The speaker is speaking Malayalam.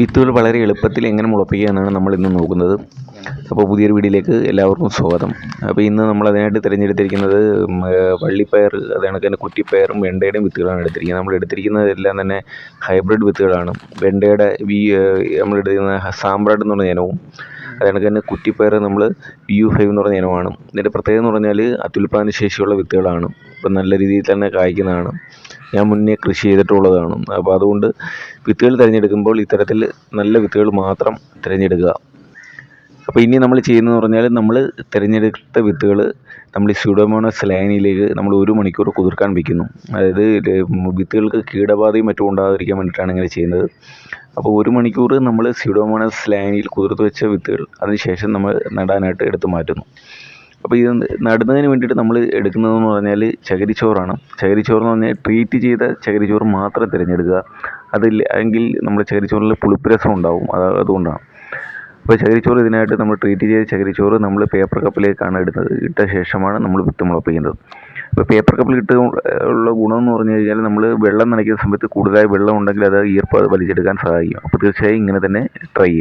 വിത്തുകൾ വളരെ എളുപ്പത്തിൽ എങ്ങനെ മുളപ്പിക്കുക എന്നാണ് നമ്മൾ ഇന്ന് നോക്കുന്നത്. അപ്പോൾ പുതിയൊരു വീഡിയോയിലേക്ക് എല്ലാവർക്കും സ്വാഗതം. അപ്പോൾ ഇന്ന് നമ്മൾ അതിനായിട്ട് തിരഞ്ഞെടുത്തിരിക്കുന്നത് വള്ളിപ്പയർ അത് കണക്ക് തന്നെ കുറ്റിപ്പയറും വെണ്ടയുടെയും വിത്തുകളാണ് എടുത്തിരിക്കുന്നത്. നമ്മൾ എടുത്തിരിക്കുന്നത് എല്ലാം തന്നെ ഹൈബ്രിഡ് വിത്തുകളാണ്. വെണ്ടയുടെ വി നമ്മൾ എടുത്തിരിക്കുന്ന സാമ്പ്രാട്ട് എന്ന് പറഞ്ഞ ഇനവും അത് കണക്ക് തന്നെ കുറ്റിപ്പയർ നമ്മൾ വി യു ഫൈവ് എന്ന് പറഞ്ഞ ഇനമാണ് ഇതിന്റെ പ്രത്യേകത എന്ന് പറഞ്ഞാൽ അത്യുൽപാദന ശേഷിയുള്ള വിത്തുകളാണ്. ഇപ്പം നല്ല രീതിയിൽ തന്നെ കായ്ക്കുന്നതാണ്. ഞാൻ മുന്നേ കൃഷി ചെയ്തിട്ടുള്ളതാണ്. അപ്പോൾ അതുകൊണ്ട് വിത്തുകൾ തിരഞ്ഞെടുക്കുമ്പോൾ ഇത്തരത്തിൽ നല്ല വിത്തുകൾ മാത്രം തിരഞ്ഞെടുക്കുക. അപ്പോൾ ഇനി നമ്മൾ ചെയ്യുന്നതെന്ന് പറഞ്ഞാൽ നമ്മൾ തിരഞ്ഞെടുത്ത വിത്തുകൾ നമ്മൾ സ്യൂഡോമോണസ് ലൈനിലേക്ക് നമ്മൾ ഒരു മണിക്കൂർ കുതിർക്കാൻ വയ്ക്കുന്നു. അതായത് വിത്തുകൾക്ക് കീടബാധയും മറ്റും ഉണ്ടാകാതിരിക്കാൻ വേണ്ടിയിട്ടാണ് ഇങ്ങനെ ചെയ്യുന്നത്. അപ്പോൾ ഒരു മണിക്കൂർ നമ്മൾ സ്യൂഡോമോണസ് ലൈനിൽ കുതിർത്ത് വെച്ച വിത്തുകൾ അതിനുശേഷം നമ്മൾ നടാനായിട്ട് എടുത്തു മാറ്റുന്നു. അപ്പോൾ ഇത് നടുന്നതിന് വേണ്ടിയിട്ട് നമ്മൾ എടുക്കുന്നതെന്ന് പറഞ്ഞാൽ ചകിരിച്ചോറാണ്. ചകിരിച്ചോറ് എന്ന് പറഞ്ഞാൽ ട്രീറ്റ് ചെയ്ത ചകിരിച്ചോറ് മാത്രം തിരഞ്ഞെടുക്കുക. അതില്ല എങ്കിൽ നമ്മൾ ചകിരിച്ചോറിൽ പുളിപ്പ് ഉണ്ടാവും. അത് അതുകൊണ്ടാണ്. അപ്പോൾ ചകിരിച്ചോറ് ഇതിനായിട്ട് നമ്മൾ ട്രീറ്റ് ചെയ്ത ചകിരിച്ചോറ് നമ്മൾ പേപ്പർ കപ്പിലേക്കാണ് ഇടുന്നത് ഇട്ട ശേഷമാണ് നമ്മൾ വിത്ത് മുളപ്പിക്കുന്നത് അപ്പോൾ പേപ്പർ കപ്പിൽ ഇട്ട് ഉള്ള ഗുണം എന്ന് പറഞ്ഞു കഴിഞ്ഞാൽ നമ്മൾ വെള്ളം നനയ്ക്കുന്ന സമയത്ത് കൂടുതലായി വെള്ളം ഉണ്ടെങ്കിൽ അത് ഈർപ്പം വലിച്ചെടുക്കാൻ സഹായിക്കും. അപ്പോൾ തീർച്ചയായും ഇങ്ങനെ തന്നെ ട്രൈ ചെയ്യുക